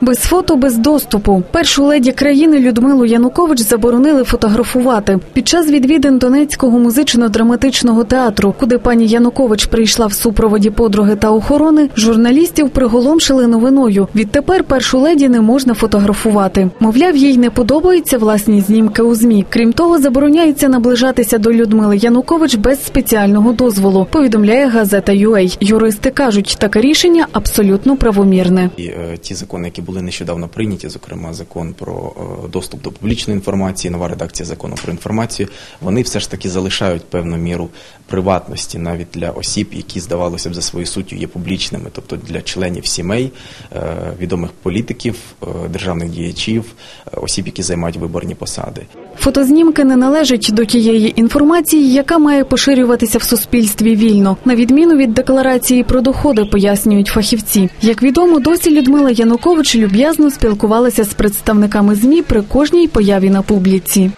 Без фото, без доступу. Першу леді країни Людмилу Янукович заборонили фотографувати. Під час відвідин Донецького музично-драматичного театру, куди пані Янукович прийшла в супроводі подруги та охорони, журналістів приголомшили новиною. Відтепер першу леді не можна фотографувати. Мовляв, їй не подобаються власні знімки у змі. Крім того, забороняється наближатися до Людмили Янукович без спеціального дозволу. Повідомляє газета UA. Юристи кажуть, таке рішення абсолютно правомірне. Е, ті закони, які були нещодавно прийняті, зокрема закон про е, доступ до публічної інформації, нова редакція закону про інформацію, вони все ж таки залишають певну міру приватності навіть для осіб, які здавалося б за своєю суттю є публічними, тобто для членів сімей, е, відомих політиків, е, державних діячів, осіб, які займають виборні посади. Фотознімки не належать до тієї інформації, яка має поширюватися в суспільстві вільно, на відміну від декларації про доходи, пояснюють фахівці. Як відомо, досі Людмила Янукович люб'язно спілкувалася з представниками змі при кожній появі на публіці.